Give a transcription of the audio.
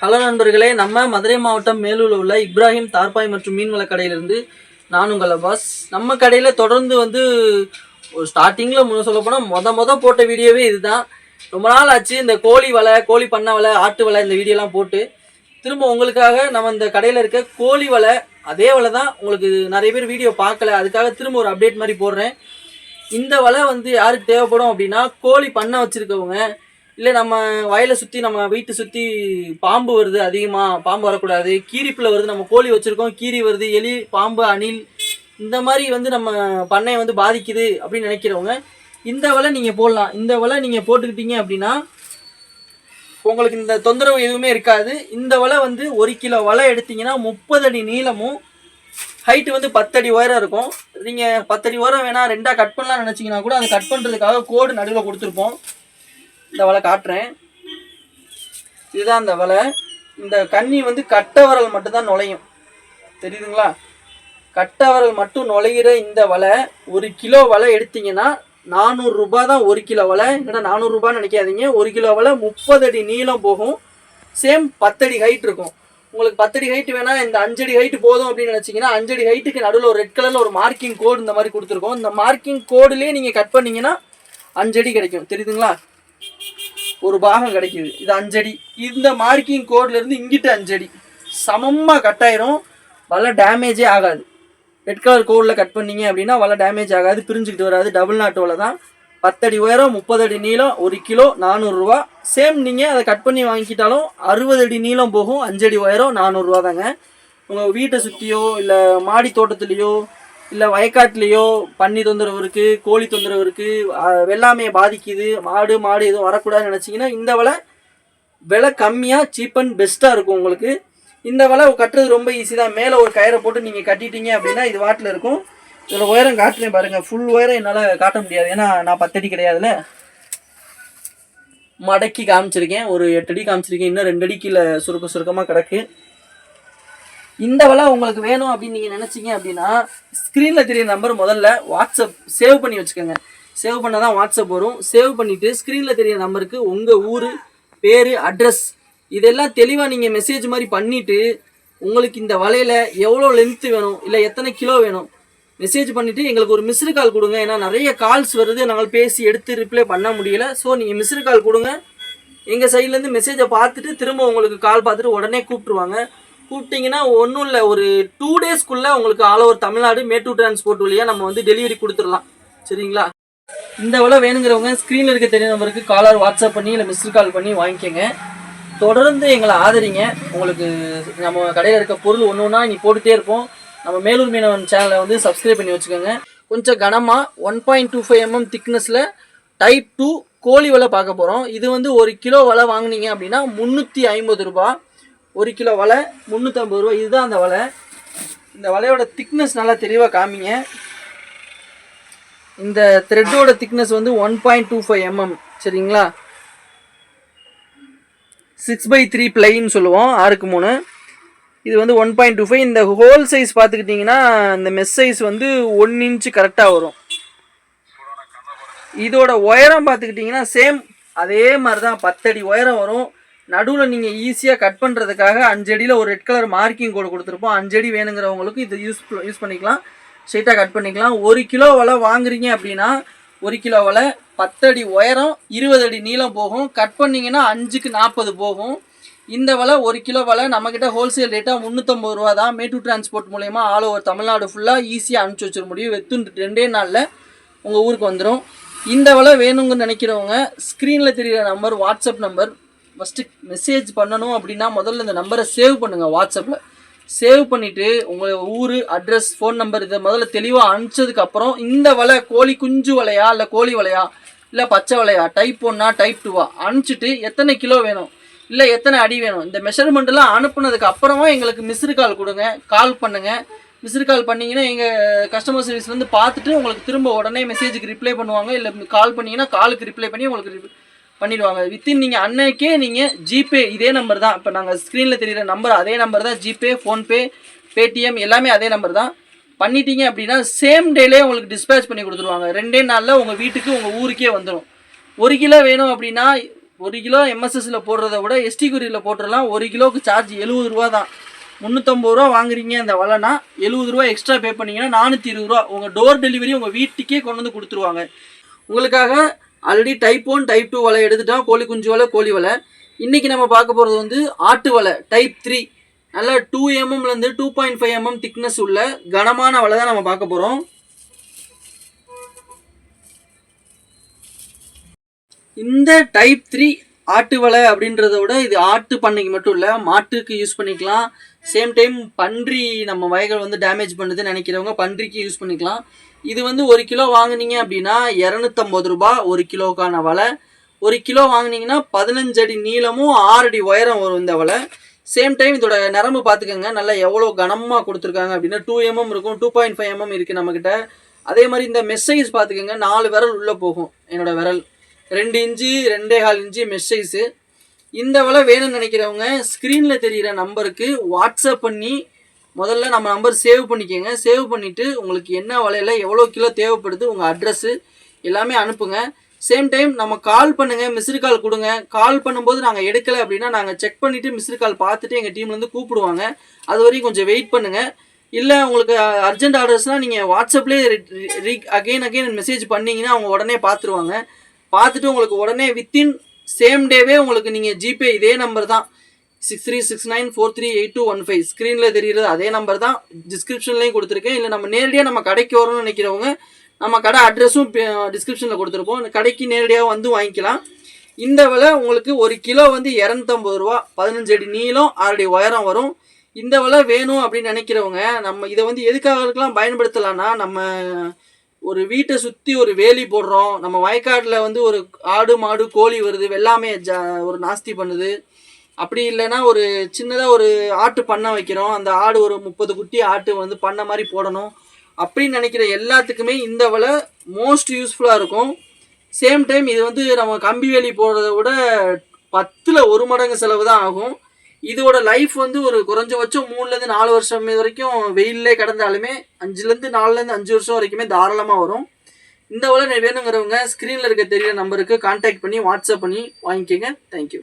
Hello நண்பர்களே நம்ம மதுரை மாவட்டம் மேலூரில் உள்ள இப்ராஹிம் தார்பாய் மற்றும் மீன்வள கடையிலிருந்து நான் உங்கள் அப்பாஸ். நம்ம கடையில் தொடர்ந்து வந்து ஒரு ஸ்டார்டிங்கில் முன்ன சொல்ல போனால் மொத மொதல் போட்ட வீடியோவே இதுதான். ரொம்ப நாள் ஆச்சு இந்த கோழி வலை கோழி பண்ணை வலை ஆட்டு வலை இந்த வீடியோலாம் போட்டு. திரும்ப உங்களுக்காக நம்ம இந்த கடையில் இருக்க கோழி வலை அதே வலை தான் உங்களுக்கு நிறைய பேர் வீடியோ பார்க்கல. அதுக்காக திரும்ப ஒரு அப்டேட் மாதிரி போடுறேன். இந்த வலை வந்து யாருக்கு தேவைப்படும் அப்படின்னா கோழி பண்ணை வச்சுருக்கவங்க இல்லை நம்ம வயலை சுற்றி நம்ம வீட்டை சுற்றி பாம்பு வருது அதிகமாக பாம்பு வரக்கூடாது. கீரிப்பில் வருது நம்ம கோழி வச்சுருக்கோம். கீரி வருது எலி பாம்பு அணில். இந்த மாதிரி வந்து நம்ம பண்ணையை வந்து பாதிக்குது அப்படின்னு நினைக்கிறவங்க இந்த வலை நீங்கள் போடலாம். இந்த வலை நீங்கள் போட்டுக்கிட்டீங்க அப்படின்னா உங்களுக்கு இந்த தொந்தரவு எதுவுமே இருக்காது. இந்த வலை வந்து ஒரு கிலோ வலை எடுத்தீங்கன்னா முப்பது அடி நீளமும் ஹைட்டு வந்து பத்தடி உயரம் இருக்கும். நீங்கள் பத்தடி உயரம் வேணால் ரெண்டாக கட் பண்ணலாம்னு நினச்சிங்கன்னா கூட அதை கட் பண்ணுறதுக்காக கோடு நடுவில் கொடுத்துருப்போம். இந்த வலை காட்டுறேன். இதுதான் இந்த வலை. இந்த கன்னி வந்து கட்டவரல் மட்டும்தான் நுழையும். தெரியுதுங்களா? கட்டவரல் மட்டும் நுழையிற இந்த வலை ஒரு கிலோ வலை எடுத்தீங்கன்னா நானூறுரூபா தான் ஒரு கிலோ வலை. என்னடா நானூறுரூபான்னு நினைக்காதீங்க. ஒரு கிலோ வலை முப்பது அடி நீளம் போகும். சேம் பத்தடி ஹைட் இருக்கும். உங்களுக்கு பத்தடி ஹைட் வேணால் இந்த அஞ்சடி ஹைட் போதும் அப்படின்னு நினச்சிங்கன்னா அஞ்சடி ஹைட்டுக்கு நடுவில் ஒரு ரெட் கலரில் ஒரு மார்க்கிங் கோடு இந்த மாதிரி கொடுத்துருக்கோம். இந்த மார்க்கிங் கோடுலேயே நீங்கள் கட் பண்ணிங்கன்னா அஞ்சடி கிடைக்கும். தெரியுதுங்களா? ஒரு பாகம் கிடைக்குது. இது அஞ்சடி. இந்த மார்க்கிங் கோட்லேருந்து இங்கிட்ட இங்கிட்டு அஞ்சடி. சமமாக கட் ஆயிரும். வலை டேமேஜே ஆகாது. ரெட் கலர் கோடில் கட் பண்ணீங்க அப்படின்னா வலை டேமேஜ் ஆகாது. பிரிஞ்சுக்கிட்டு வராது. டபுள் நாட்டோவில் தான். பத்தடி உயரம் முப்பது அடி நீளம் ஒரு கிலோ நானூறுரூவா சேம் நீங்கள் அதை கட் பண்ணி வாங்கிக்கிட்டாலும் அறுபது அடி நீளம் போகும். அஞ்சடி உயரம் நானூறுரூவா தாங்க உங்கள் வீட்டை சுற்றியோ இல்லை மாடி தோட்டத்துலேயோ இல்லை வயக்காட்டுலேயோ பன்னி தொந்தரவு இருக்குது கோழி தொந்தரவு இருக்குது வெள்ளாமையை பாதிக்குது. மாடு மாடு எதுவும் வரக்கூடாதுன்னு நினச்சிங்கன்னா இந்த வலை விலை கம்மியாக சீப் அண்ட் பெஸ்ட்டாக இருக்கும் உங்களுக்கு. இந்த வலை கட்டுறது ரொம்ப ஈஸி தான். மேலே ஒரு கயிறை போட்டு நீங்கள் கட்டிட்டீங்க அப்படின்னா இது வாட்டில் இருக்கும். இதில் உயரம் காட்டுறேன் பாருங்கள் ஃபுல் உயரம் என்னால் காட்ட முடியாது. ஏன்னா நான் பத்தடி கிடையாதுல மடக்கி காமிச்சிருக்கேன். ஒரு எட்டடி காமிச்சிருக்கேன். இன்னும் ரெண்டு கீழே சுருக்க சுருக்கமாக கிடக்கு. இந்த வலை உங்களுக்கு வேணும் அப்படின்னு நீங்கள் நினச்சிங்க அப்படின்னா ஸ்க்ரீனில் தெரிய நம்பர் முதல்ல வாட்ஸ்அப் சேவ் பண்ணி வச்சுக்கோங்க. சேவ் பண்ணால் தான் வாட்ஸ்அப் வரும். சேவ் பண்ணிவிட்டு ஸ்க்ரீனில் தெரிய நம்பருக்கு உங்கள் ஊர் பேர் அட்ரஸ் இதெல்லாம் தெளிவாக நீங்கள் மெசேஜ் மாதிரி பண்ணிவிட்டு உங்களுக்கு இந்த வலையில் எவ்வளோ லென்த்து வேணும் இல்லை எத்தனை கிலோ வேணும் மெசேஜ் பண்ணிவிட்டு எங்களுக்கு ஒரு மிஸ்டு கால் கொடுங்க. ஏன்னா நிறைய கால்ஸ் வருது நாங்கள் பேசி எடுத்து ரிப்ளை பண்ண முடியல. ஸோ நீங்கள் மிஸ்டு கால் கொடுங்க. எங்கள் சைட்லேருந்து மெசேஜை பார்த்துட்டு திரும்ப உங்களுக்கு கால் பார்த்துட்டு உடனே கூப்பிட்ருவாங்க கூப்பிட்டிங்கன்னா ஒன்றும் இல்லை. ஒரு டூ டேஸ்க்குள்ளே உங்களுக்கு all over Tamil Nadu Mettur transport வழியாக நம்ம வந்து டெலிவரி கொடுத்துடலாம். சரிங்களா? இந்த விலை வேணுங்கிறவங்க ஸ்க்ரீனில் இருக்க தெரிய நம்பருக்கு காலர் வாட்ஸ்அப் பண்ணி இல்லை மிஸ்டு கால் பண்ணி வாங்கிக்கோங்க. தொடர்ந்து எங்களை ஆதரிங்க. உங்களுக்கு நம்ம கடையில் இருக்க பொருள் ஒன்று ஒன்றா நீ போட்டுகிட்டே இருப்போம். நம்ம மேலூர் மீனவன் சேனலை வந்து சப்ஸ்கிரைப் பண்ணி வச்சுக்கோங்க. கொஞ்சம் கனமாக one point two five mm திக்னஸில் டைப் டூ கோழி வலை பார்க்க போகிறோம் இது வந்து ஒரு கிலோ வலை வாங்குனீங்க அப்படின்னா முந்நூற்றி ஐம்பது ரூபா ஒரு கிலோ வலை முந்நூற்றம்பது ரூபா இதுதான் அந்த வலை. இந்த வலையோட திக்னஸ் நல்லா தெளிவாக காமிங்க. இந்த த்ரெட்டோட திக்னஸ் வந்து one point two five mm சரிங்களா? சிக்ஸ் பை த்ரீ பிளைன்னு சொல்லுவோம் ஆறுக்கு மூணு. இது வந்து ஒன் பாயிண்ட் டூ ஃபைவ் இந்த ஹோல் சைஸ் பார்த்துக்கிட்டிங்கன்னா இந்த மெஸ் சைஸ் வந்து ஒன் இன்ச்சு கரெக்டாக வரும். இதோட உயரம் பார்த்துக்கிட்டிங்கன்னா சேம் அதே மாதிரி தான் பத்தடி உயரம் வரும். நடுவில் நீங்கள் ஈஸியாக கட் பண்ணுறதுக்காக அஞ்சடியில் ஒரு ரெட் கலர் மார்க்கிங் கோடு கொடுத்துருப்போம். அஞ்சடி வேணுங்கிறவங்களுக்கு இது யூஸ் யூஸ் பண்ணிக்கலாம். ஸ்ட்ரெயிட்டாக கட் பண்ணிக்கலாம். ஒரு கிலோ வலை வாங்குறீங்க அப்படின்னா ஒரு கிலோ வலை பத்தடி உயரம் இருபது அடி நீளம் போகும். கட் பண்ணிங்கன்னா அஞ்சுக்கு நாற்பது போகும். இந்த வலை ஒரு கிலோ வலை நம்மக்கிட்ட ஹோல்சேல் ரேட்டாக முந்நூற்றம்பது ரூபா தான். மேட்டூர் டிரான்ஸ்போர்ட் மூலயமா ஆல் ஓவர் தமிழ்நாடு ஃபுல்லாக ஈஸியாக அனுப்பிச்சி வச்சிட முடியும். வெத்து ரெண்டே நாளில் உங்கள் ஊருக்கு வந்துடும் இந்த வலை வேணுங்கன்னு நினைக்கிறவங்க ஸ்க்ரீனில் தெரிகிற number WhatsApp number first message பண்ணணும் அப்படின்னா முதல்ல இந்த நம்பரை சேவ் பண்ணுங்கள் வாட்ஸ்அப்பில் சேவ் பண்ணிவிட்டு உங்கள் ஊர் அட்ரஸ் ஃபோன் நம்பர் இதை முதல்ல தெளிவாக அனுப்பிச்சதுக்கப்புறம் இந்த வலை கோழி குஞ்சு வலையா இல்லை கோழி வலையா? இல்லை பச்சை வலையா? டைப் ஒன்னா டைப் டூவா அனுப்பிச்சிட்டு எத்தனை கிலோ வேணும்? இல்லை எத்தனை அடி வேணும்? இந்த மெஷர்மெண்ட்லாம் அனுப்புனதுக்கு அப்புறமா எங்களுக்கு மிஸ்டு கால் கொடுங்க. கால் பண்ணுங்கள் மிஸ்டு கால் பண்ணிங்கன்னா எங்கள் கஸ்டமர் சர்வீஸ்லேருந்து பார்த்துட்டு உங்களுக்கு திரும்ப உடனே மெசேஜுக்கு ரிப்ளை பண்ணுவாங்க. இல்லை கால் பண்ணிங்கன்னா காலுக்கு ரிப்ளை பண்ணி உங்களுக்கு re- பண்ணிடுவாங்க. வித்தின் நீங்கள் அன்னைக்கே நீங்கள் ஜிபே இதே நம்பர் தான். இப்போ நாங்கள் ஸ்க்ரீனில் தெரிகிற நம்பர் அதே நம்பர் தான். ஜிபே ஃபோன்பே பேடிஎம் எல்லாமே அதே நம்பர் தான். பண்ணிட்டீங்க அப்படின்னா சேம் டேலே உங்களுக்கு டிஸ்பேச் பண்ணி கொடுத்துருவாங்க. ரெண்டே நாளில் உங்கள் வீட்டுக்கு உங்கள் ஊருக்கே வந்துடும் ஒரு கிலோ வேணும் அப்படின்னா ஒரு கிலோ எம்எஸ்எஸ்ல போடுறத விட எஸ்டி குறியில் போட்டுடலாம் ஒரு கிலோவுக்கு சார்ஜ் எழுபது ரூபா தான். முந்நூற்றம்பது ரூபா வாங்குறீங்க அந்த வலைனா எழுபது ரூபா எக்ஸ்ட்ரா பே பண்ணிங்கன்னா நானூற்றி இருபது ரூபா. உங்கள் டோர் டெலிவரி உங்கள் வீட்டுக்கே கொண்டு வந்து கொடுத்துருவாங்க. உங்களுக்காக already type one type two வலை எடுத்துட்டோம். கோழி குஞ்சு வலை கோழி வலை. இன்றைக்கி நம்ம பார்க்க போகிறது வந்து ஆட்டு வலை டைப் த்ரீ நல்லா டூ எம்எம்லேருந்து two point five mm thickness உள்ள கனமான வலை தான் நம்ம பார்க்க போகிறோம் இந்த டைப் த்ரீ ஆட்டு வலை அப்படின்றத விட இது ஆட்டு பண்ணைக்கு மட்டும் இல்லை மாட்டுக்கு யூஸ் பண்ணிக்கலாம். சேம் டைம் பன்றி நம்ம வயகள் வந்து டேமேஜ் பண்ணுதுன்னு நினைக்கிறவங்க பன்றிக்கு யூஸ் பண்ணிக்கலாம். இது வந்து ஒரு கிலோ வாங்குனீங்க அப்படின்னா இரநூத்தம்பது ரூபா ஒரு கிலோக்கான வலை. ஒரு கிலோ வாங்குனீங்கன்னா பதினஞ்சு அடி நீளமும் ஆறு அடி உயரம் வரும் இந்த வலை. சேம் டைம் இதோட நரம்பு பார்த்துக்கோங்க. நல்லா எவ்வளோ கனமாக கொடுத்துருக்காங்க அப்படின்னா டூ எம்எம் இருக்கும். டூ பாயிண்ட் ஃபைவ் எம்எம் இருக்குது நம்மக்கிட்ட அதே மாதிரி இந்த மெஸ்ஸைஸ் பார்த்துக்கோங்க. நாலு விரல் உள்ளே போகும் என்னோட விரல். ரெண்டு இன்ச்சு ரெண்டே கால் இன்ச்சு மெஸ்ஸைஸு இந்த வலை வேணும்னு நினைக்கிறவங்க ஸ்க்ரீனில் தெரிகிற நம்பருக்கு வாட்ஸ்அப் பண்ணி முதல்ல நம்ம நம்பர் சேவ் பண்ணிக்கோங்க. சேவ் பண்ணிவிட்டு உங்களுக்கு என்ன வலையில் எவ்வளோ கிலோ தேவைப்படுது உங்கள் அட்ரஸ்ஸு எல்லாமே அனுப்புங்க. சேம் டைம் நம்ம கால் பண்ணுங்கள் மிஸ்டு கால் கொடுங்க. கால் பண்ணும்போது நாங்கள் எடுக்கலை அப்படின்னா நாங்கள் செக் பண்ணிவிட்டு மிஸ்டு கால் பார்த்துட்டு எங்கள் டீம்லேருந்து கூப்பிடுவாங்க. அது வரைக்கும் கொஞ்சம் வெயிட் பண்ணுங்கள் இல்லை உங்களுக்கு அர்ஜென்ட் ஆர்டர்ஸ்னால் நீங்கள் வாட்ஸ்அப்லேயே ரீ அகெயின் அகெயின் மெசேஜ் பண்ணிங்கன்னா அவங்க உடனே பார்த்துருவாங்க. பார்த்துட்டு உங்களுக்கு உடனே வித்தின் சேம் டேவே உங்களுக்கு நீங்கள் ஜிபே இதே நம்பர் தான். Six three six nine four three eight two one five ஸ்க்ரீனில் தெரிகிறது அதே நம்பர் தான். டிஸ்கிரிப்ஷன்லேயும் கொடுத்துருக்கேன். இல்லை நம்ம நேரடியாக நம்ம கடைக்கு வரணும்னு நினைக்கிறவங்க நம்ம கடை அட்ரஸும் டிஸ்கிரிப்ஷனில் கொடுத்துருப்போம். கடைக்கு நேரடியாக வந்து வாங்கிக்கலாம். இந்த விலை உங்களுக்கு ஒரு கிலோ வந்து இரநூத்தம்பது ரூபா. பதினஞ்சு அடி நீளம் ஆறு அடி உயரம் வரும். இந்த விலை வேணும் அப்படின்னு நினைக்கிறவங்க நம்ம இதை வந்து எதுக்காகலாம் பயன்படுத்தலாம்னா நம்ம ஒரு வீட்டை சுற்றி ஒரு வேலி போடுறோம். நம்ம வயக்காட்டில் வந்து ஒரு ஆடு மாடு கோழி வருது. வெள்ளாமையை ஜா ஒரு நாஸ்தி பண்ணுது. அப்படி இல்லைன்னா ஒரு சின்னதாக ஒரு ஆட்டு பண்ணை வைக்கிறோம். அந்த ஆடு ஒரு முப்பது குட்டி ஆட்டு வந்து பண்ணை மாதிரி போடணும். அப்படின்னு நினைக்கிற எல்லாத்துக்குமே இந்த வலை மோஸ்ட் யூஸ்ஃபுல்லாக இருக்கும். சேம் டைம் இது வந்து நம்ம கம்பி வேலி போடுறத விட பத்தில் ஒரு மடங்கு செலவு தான் ஆகும். இதோட லைஃப் வந்து ஒரு குறைஞ்சபட்சம் மூணுலேருந்து நாலு வருஷம் வரைக்கும் வெயிலே கிடந்தாலுமே அஞ்சுலேருந்து நாலுலேருந்து அஞ்சு வருஷம் வரைக்குமே தாராளமாக வரும். இந்த வலை வேணுங்கிறவங்க ஸ்க்ரீனில் இருக்க தெரியிற நம்பருக்கு கான்டாக்ட் பண்ணி வாட்ஸ்அப் பண்ணி வாங்கிக்கோங்க. தேங்க்யூ